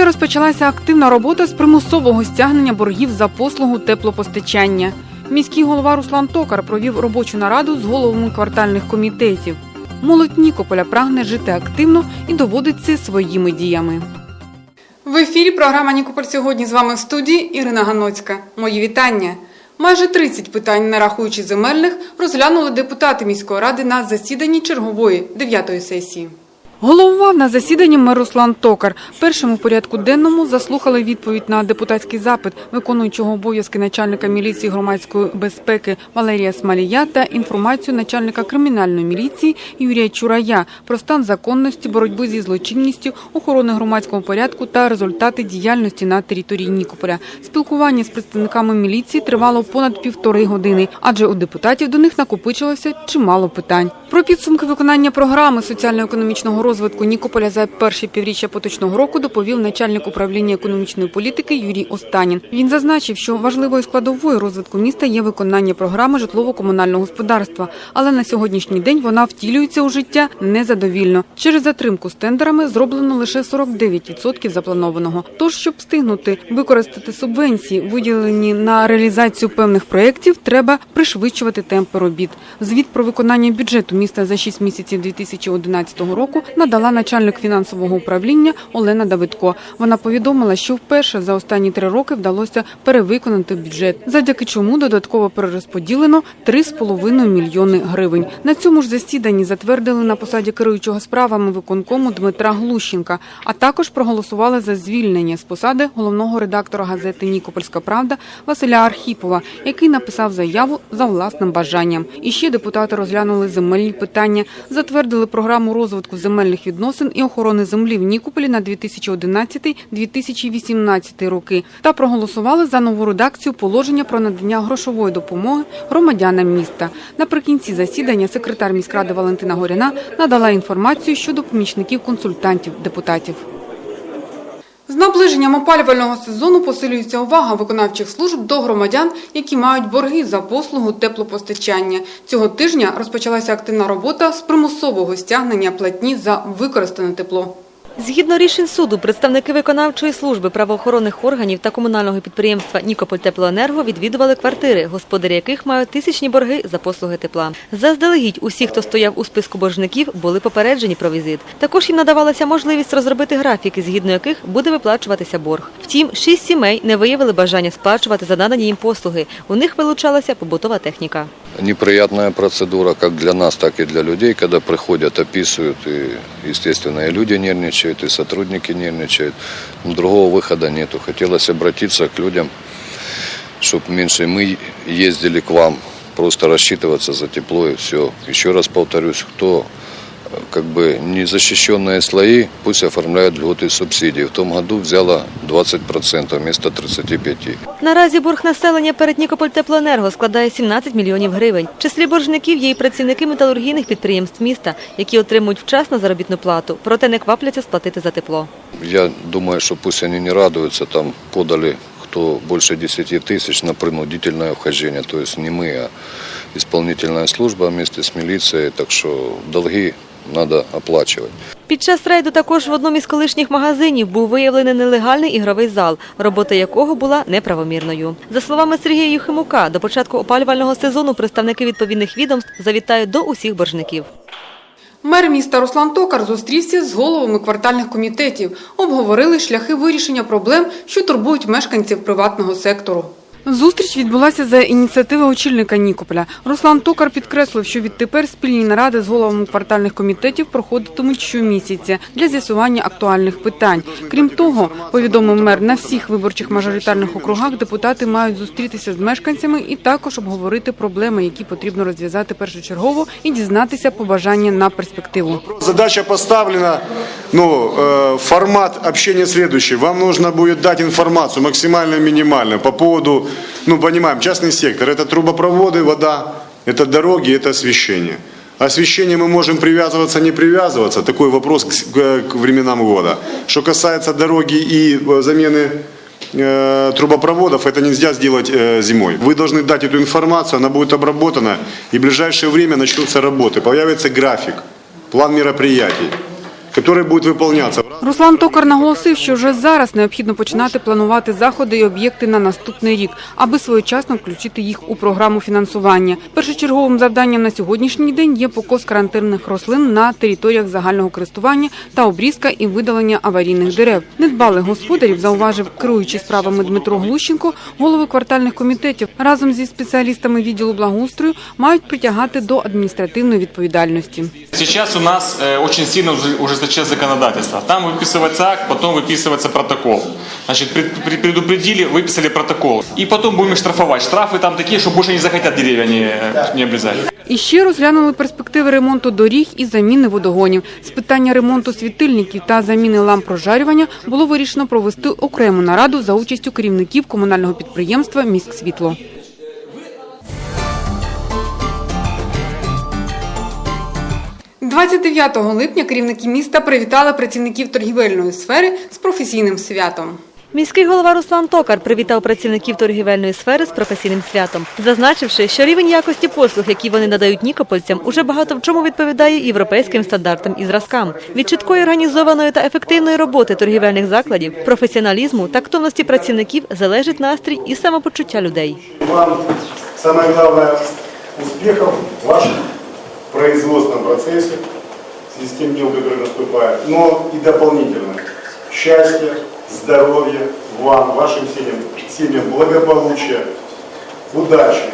Уже розпочалася активна робота з примусового стягнення боргів за послугу теплопостачання. Міський голова Руслан Токар провів робочу нараду з головами квартальних комітетів. Молодь Нікополя прагне жити активно і доводить це своїми діями. В ефірі програма Нікополь сьогодні з вами в студії Ірина Ганоцька. Мої вітання. Майже 30 питань, не рахуючи земельних, розглянули депутати міської ради на засіданні чергової 9-ї сесії. Головував на засіданні мер Руслан Токар. Першим у порядку денному заслухали відповідь на депутатський запит виконуючого обов'язки начальника міліції громадської безпеки Валерія Смалія та інформацію начальника кримінальної міліції Юрія Чурая про стан законності, боротьби зі злочинністю, охорони громадського порядку та результати діяльності на території Нікополя. Спілкування з представниками міліції тривало понад півтори години, адже у депутатів до них накопичилося чимало питань. Про підсумки виконання програми соціально-економічного розвитку Нікополя за перші півріччя поточного року доповів начальник управління економічної політики Юрій Останін. Він зазначив, що важливою складовою розвитку міста є виконання програми житлово-комунального господарства, але на сьогоднішній день вона втілюється у життя незадовільно. Через затримку з тендерами зроблено лише 49% запланованого. Тож, щоб встигнути використати субвенції, виділені на реалізацію певних проєктів, треба пришвидшувати темпи робіт. Звіт про виконання бюджету міста за 6 місяців 2011 року надала начальник фінансового управління Олена Давидко. Вона повідомила, що вперше за останні три роки вдалося перевиконати бюджет, завдяки чому додатково перерозподілено 3,5 мільйони гривень. На цьому ж засіданні затвердили на посаді керуючого справами виконкому Дмитра Глущенка, а також проголосували за звільнення з посади головного редактора газети Нікопольська Правда Василя Архіпова, який написав заяву за власним бажанням. І ще депутати розглянули земельні питання, затвердили програму розвитку земельних відносин і охорони землі в Нікополі на 2011-2018 роки та проголосували за нову редакцію положення про надання грошової допомоги громадянам міста. Наприкінці засідання секретар міськради Валентина Горяна надала інформацію щодо помічників консультантів депутатів. Наближенням опалювального сезону посилюється увага виконавчих служб до громадян, які мають борги за послугу теплопостачання. Цього тижня розпочалася активна робота з примусового стягнення платні за використане тепло. Згідно рішень суду, представники виконавчої служби правоохоронних органів та комунального підприємства «Нікопольтеплоенерго» відвідували квартири, господарі яких мають тисячні борги за послуги тепла. Заздалегідь усі, хто стояв у списку боржників, були попереджені про візит. Також їм надавалася можливість розробити графіки, згідно яких буде виплачуватися борг. Втім, шість сімей не виявили бажання сплачувати за надані їм послуги. У них вилучалася побутова техніка неприятная процедура как для нас, так и для людей, когда приходят, описывают, и, естественно, и люди нервничают, и сотрудники нервничают. Но другого выхода нету. Хотелось обратиться к людям, чтобы меньше мы ездили к вам, просто рассчитываться за тепло и все. Еще раз повторюсь, кто э, как бы незащищенные слои, пусть оформляют льготы и субсидии. В том году взяла 20% вместо 35%. Наразі борг населення перед Нікопольтеплоенерго складає 17 мільйонів гривень. В числі боржників є і працівники металургійних підприємств міста, які отримують вчасно заробітну плату, проте не квапляться сплатити за тепло. Я думаю, что пусть они не радуются, там подали кто больше 10 тысяч на принудительное вхождение, то есть не мы, а исполнительная служба вместе с милицией, так что долги надо оплачивать. Під час рейду також в одному із колишніх магазинів був виявлений нелегальний ігровий зал, робота якого була неправомірною. За словами Сергія Юхимука, до початку опалювального сезону представники відповідних відомств завітають до усіх боржників. Мер міста Руслан Токар зустрівся з головами квартальних комітетів, обговорили шляхи вирішення проблем, що турбують мешканців приватного сектору. Зустріч відбулася за ініціативи очільника Нікополя. Руслан Токар підкреслив, що відтепер спільні наради з головами квартальних комітетів проходитимуть щомісяця для з'ясування актуальних питань. Крім того, повідомив мер, на всіх виборчих мажоритарних округах депутати мають зустрітися з мешканцями і також обговорити проблеми, які потрібно розв'язати першочергово, і дізнатися побажання на перспективу. Задача поставлена, ну, э, формат общения следующий. Вам нужно будет дать информацию максимально минимальную по поводу, ну, понимаем, частный сектор. Это трубопроводы, вода, это дороги, это освещение. Освещение мы можем привязываться, не привязываться. Такой вопрос к, к временам года. Что касается дороги и э, замены э, трубопроводов, это нельзя сделать э, зимой. Вы должны дать эту информацию, она будет обработана, и в ближайшее время начнутся работы. Появится график, план мероприятий. который будет выполняться. Руслан Токар наголосив, що вже зараз необхідно починати планувати заходи і об'єкти на наступний рік, аби своєчасно включити їх у програму фінансування. Першочерговим завданням на сьогоднішній день є покос карантинних рослин на територіях загального користування та обрізка і видалення аварійних дерев. Недбалих господарів зауважив керуючий справами Дмитро Глущенко, голови квартальних комітетів разом зі спеціалістами відділу благоустрою мають притягати до адміністративної відповідальності. Сейчас у нас э, очень сильно уже- ужесточилось законодательство. Там выписывается акт, потом выписывается протокол. Значит, пред- пред- предупредили, выписали протокол. И потом будем их штрафовать. Штрафы там такие, что больше не захотят деревья не, не обрезать. І ще розглянули перспективи ремонту доріг і заміни водогонів. З питання ремонту світильників та заміни ламп прожарювання було вирішено провести окрему нараду за участю керівників комунального підприємства «Міськсвітло». – 29 липня керівники міста привітали працівників торгівельної сфери з професійним святом. Міський голова Руслан Токар привітав працівників торгівельної сфери з професійним святом, зазначивши, що рівень якості послуг, які вони надають нікопольцям, уже багато в чому відповідає європейським стандартам і зразкам. Від чіткої організованої та ефективної роботи торгівельних закладів, професіоналізму та активності працівників залежить настрій і самопочуття людей. Вам самое главное успехов в вашем производственном процессе, в связи с тем днем, который наступает, но и дополнительно счастья, здоровья вам, вашим семьям, семьям благополучия, удачи.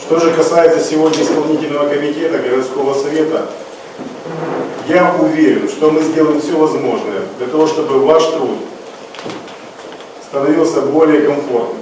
Что же касается сегодня исполнительного комитета городского совета, я уверен, что мы сделаем все возможное для того, чтобы ваш труд становился более комфортным.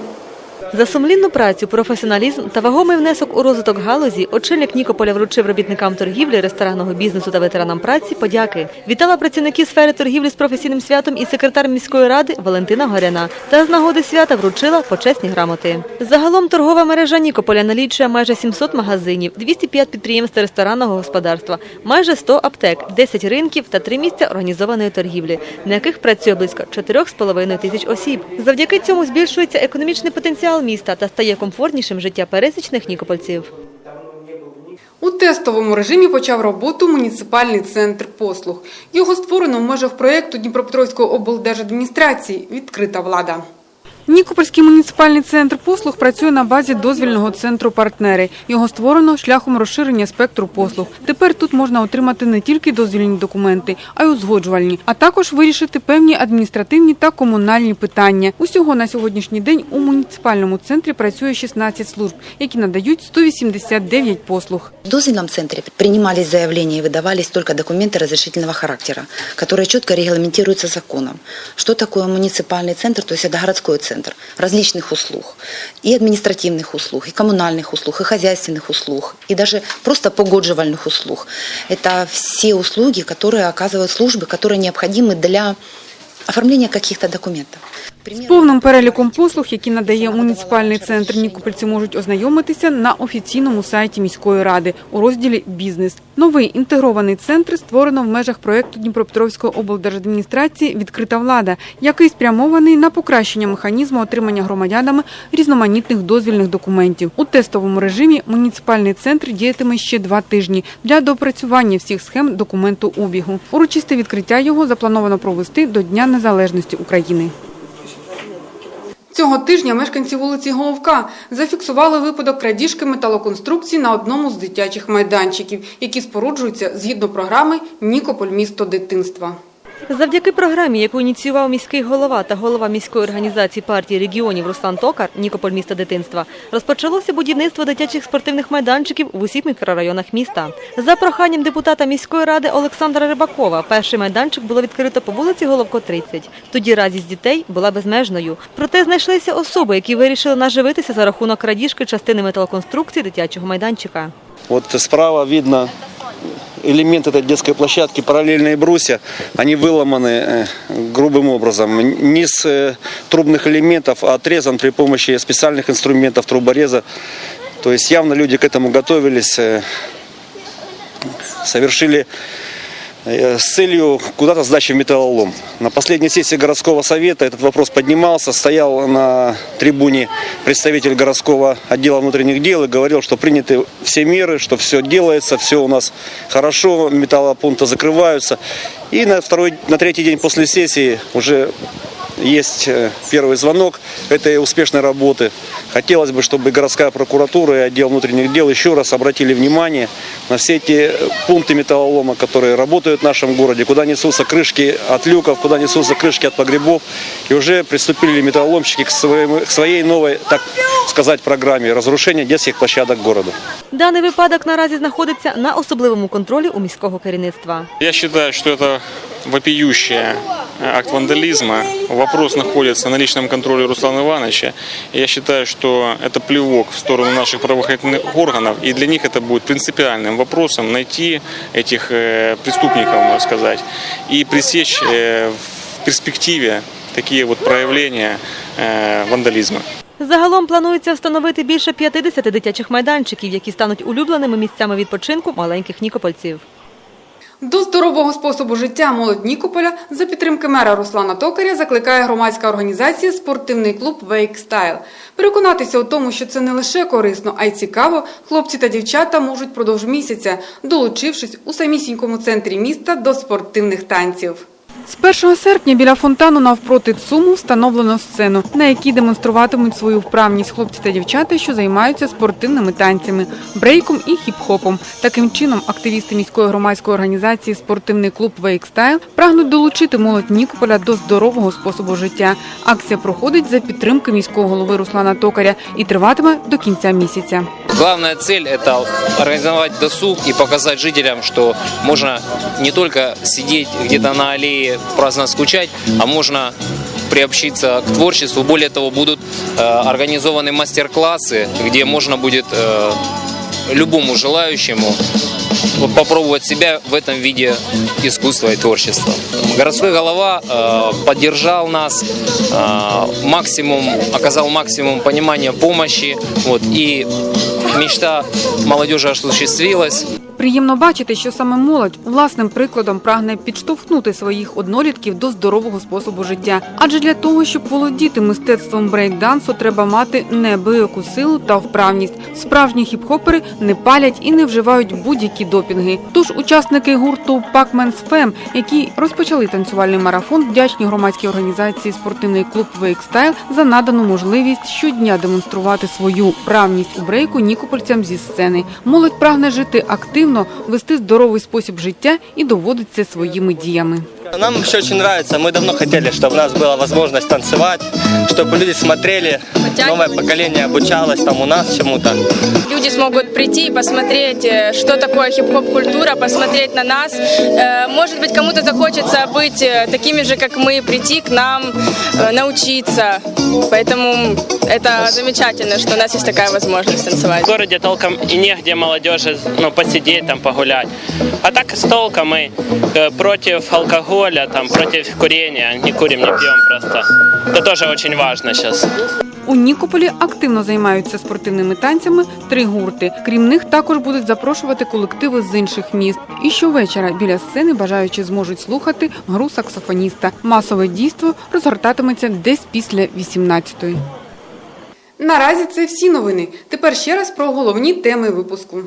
За сумлінну працю, професіоналізм та вагомий внесок у розвиток галузі очільник Нікополя вручив робітникам торгівлі, ресторанного бізнесу та ветеранам праці подяки. Вітала працівники сфери торгівлі з професійним святом і секретар міської ради Валентина Горяна. Та з нагоди свята вручила почесні грамоти. Загалом торгова мережа Нікополя налічує майже 700 магазинів, 205 підприємств ресторанного господарства, майже 100 аптек, 10 ринків та 3 місця організованої торгівлі, на яких працює близько 4,5 тисяч осіб. Завдяки цьому збільшується економічний потенціал міста та стає комфортнішим життя пересічних нікопольців. У тестовому режимі почав роботу муніципальний центр послуг. Його створено в межах проєкту Дніпропетровської облдержадміністрації Відкрита влада. Нікопольський муніципальний центр послуг працює на базі дозвільного центру партнери. Його створено шляхом розширення спектру послуг. Тепер тут можна отримати не тільки дозвільні документи, а й узгоджувальні, а також вирішити певні адміністративні та комунальні питання. Усього на сьогоднішній день у муніципальному центрі працює 16 служб, які надають 189 послуг. В дозвельном центре принимались заявления и выдавались только документы разрешительного характера, которые четко регламентируются законом. Что такое муниципальный центр? То есть это городской центр различных услуг. И административных услуг, и коммунальных услуг, и хозяйственных услуг, и даже просто погодживальных услуг. Это все услуги, которые оказывают службы, которые необходимы для оформления каких-то документов. З повним переліком послуг, які надає муніципальний центр Нікопольці, можуть ознайомитися на офіційному сайті міської ради у розділі Бізнес. Новий інтегрований центр створено в межах проєкту Дніпропетровської облдержадміністрації Відкрита влада, який спрямований на покращення механізму отримання громадянами різноманітних дозвільних документів. У тестовому режимі муніципальний центр діятиме ще два тижні для доопрацювання всіх схем документу обігу. Урочисте відкриття його заплановано провести до Дня Незалежності України. Цього тижня мешканці вулиці Головка зафіксували випадок крадіжки металоконструкцій на одному з дитячих майданчиків, які споруджуються згідно програми Нікополь місто дитинства. Завдяки програмі, яку ініціював міський голова та голова міської організації партії регіонів Руслан Токар, Нікополь міста дитинства, розпочалося будівництво дитячих спортивних майданчиків в усіх мікрорайонах міста. За проханням депутата міської ради Олександра Рибакова, перший майданчик було відкрито по вулиці Головко 30. Тоді радість дітей була безмежною. Проте знайшлися особи, які вирішили наживитися за рахунок крадіжки частини металоконструкції дитячого майданчика. Вот справа видно элемент этой детской площадки, параллельные брусья, они выломаны э, грубым образом. Низ э, трубных элементов отрезан при помощи специальных инструментов трубореза. То есть явно люди к этому готовились, э, совершили э, с целью куда-то сдачи в металлолом. На последней сессии городского совета этот вопрос поднимался. Стоял на трибуне представитель городского отдела внутренних дел и говорил, что приняты все меры, что все делается, все у нас хорошо, металлопункты закрываются. И на, второй, на третий день после сессии уже есть э, первый звонок этой успешной работы. Хотелось бы, чтобы городская прокуратура и отдел внутренних дел еще раз обратили внимание на все эти э, пункты металлолома, которые работают в нашем городе, куда несутся крышки от люков, куда несутся крышки от погребов. И уже приступили металлоломщики к, своему- к своей новой, так сказать, программе разрушения детских площадок города. Даний випадок наразі знаходиться на особливому контролі у міського керівництва. Я считаю, что это вопиющий э, акт вандализма. Вопрос находится на личном контроле Руслана Ивановича. И Я считаю, что это плевок в сторону наших правоохранительных органов. И для них это будет принципиальным вопросом найти этих э, преступников, можно сказать, и пресечь э, в перспективе такие вот проявления э, вандализма. Загалом планується встановити більше 50 дитячих майданчиків, які стануть улюбленими місцями відпочинку маленьких нікопольців. До здорового способу життя молодь Нікополя за підтримки мера Руслана Токаря закликає громадська організація спортивний клуб Style. Переконатися у тому, що це не лише корисно, а й цікаво, хлопці та дівчата можуть продовж місяця, долучившись у самісінькому центрі міста до спортивних танців. З 1 серпня біля фонтану навпроти ЦУМу встановлено сцену, на якій демонструватимуть свою вправність хлопці та дівчата, що займаються спортивними танцями, брейком і хіп-хопом. Таким чином, активісти міської громадської організації Спортивний клуб Вейкстайл прагнуть долучити молодь Нікополя до здорового способу життя. Акція проходить за підтримки міського голови Руслана Токаря і триватиме до кінця місяця. Главная цель – это организовать досуг и показать жителям, что можно не только сидеть где-то на аллее, праздно скучать, а можно приобщиться к творчеству. Более того, будут э, организованы мастер-классы, где можно будет э, любому желающему попробовать себя в этом виде искусства и творчества. Городской голова э, поддержал нас, э, максимум, оказал максимум понимания помощи, вот, и мечта молодежи осуществилась. Приємно бачити, що саме молодь власним прикладом прагне підштовхнути своїх однолітків до здорового способу життя. Адже для того, щоб володіти мистецтвом брейкдансу, треба мати неабияку силу та вправність. Справжні хіп-хопери не палять і не вживають будь-які допінги. Тож учасники гурту Пакменс Фем, які розпочали танцювальний марафон, вдячні громадській організації спортивний клуб Вейкстайл за надану можливість щодня демонструвати свою вправність у брейку нікопольцям зі сцени. Молодь прагне жити активно, вести здоровий спосіб життя і доводить це своїми діями. Нам вообще очень нравится. Мы давно хотели, чтобы у нас была возможность танцевать, чтобы люди смотрели, новое поколение обучалось там у нас чему-то. люди смогут прийти и посмотреть, э, что такое хип-хоп-культура, посмотреть на нас. Э, Может быть, кому-то захочется быть э, такими же, как мы, прийти к нам, научиться. Поэтому это замечательно, что у нас есть такая возможность танцевать. В городе толком и негде молодежи ну, посидеть, там, погулять. А так с толком мы э, против алкоголя, там, против курения. Не курим, не пьем просто. Это тоже очень важно сейчас. У Нікополі активно займаються спортивними танцями три гурти. Крім них, також будуть запрошувати колективи з інших міст. І щовечора біля сцени бажаючі зможуть слухати гру саксофоніста. Масове дійство розгортатиметься десь після 18-ї. Наразі це всі новини. Тепер ще раз про головні теми випуску.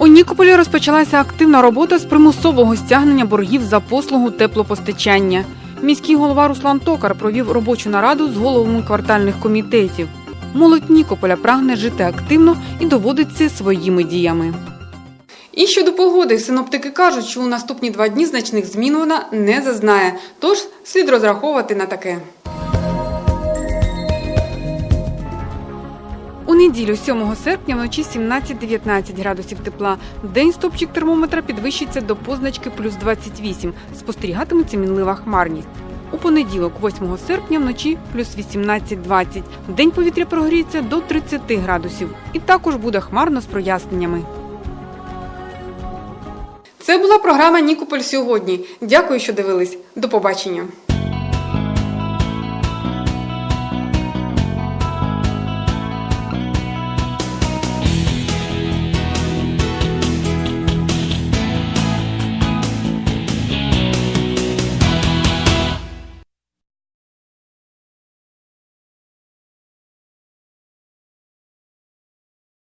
У Нікополі розпочалася активна робота з примусового стягнення боргів за послугу теплопостачання. Міський голова Руслан Токар провів робочу нараду з головами квартальних комітетів. Молодь Нікополя прагне жити активно і доводить це своїми діями. І щодо погоди, синоптики кажуть, що у наступні два дні значних змін вона не зазнає, тож слід розраховувати на таке. Неділю 7 серпня вночі 17-19 градусів тепла. День стопчик термометра підвищиться до позначки плюс 28. Спостерігатиметься мінлива хмарність. У понеділок, 8 серпня, вночі плюс 18-20. День повітря прогріється до 30 градусів. І також буде хмарно з проясненнями. Це була програма Нікополь сьогодні. Дякую, що дивились. До побачення.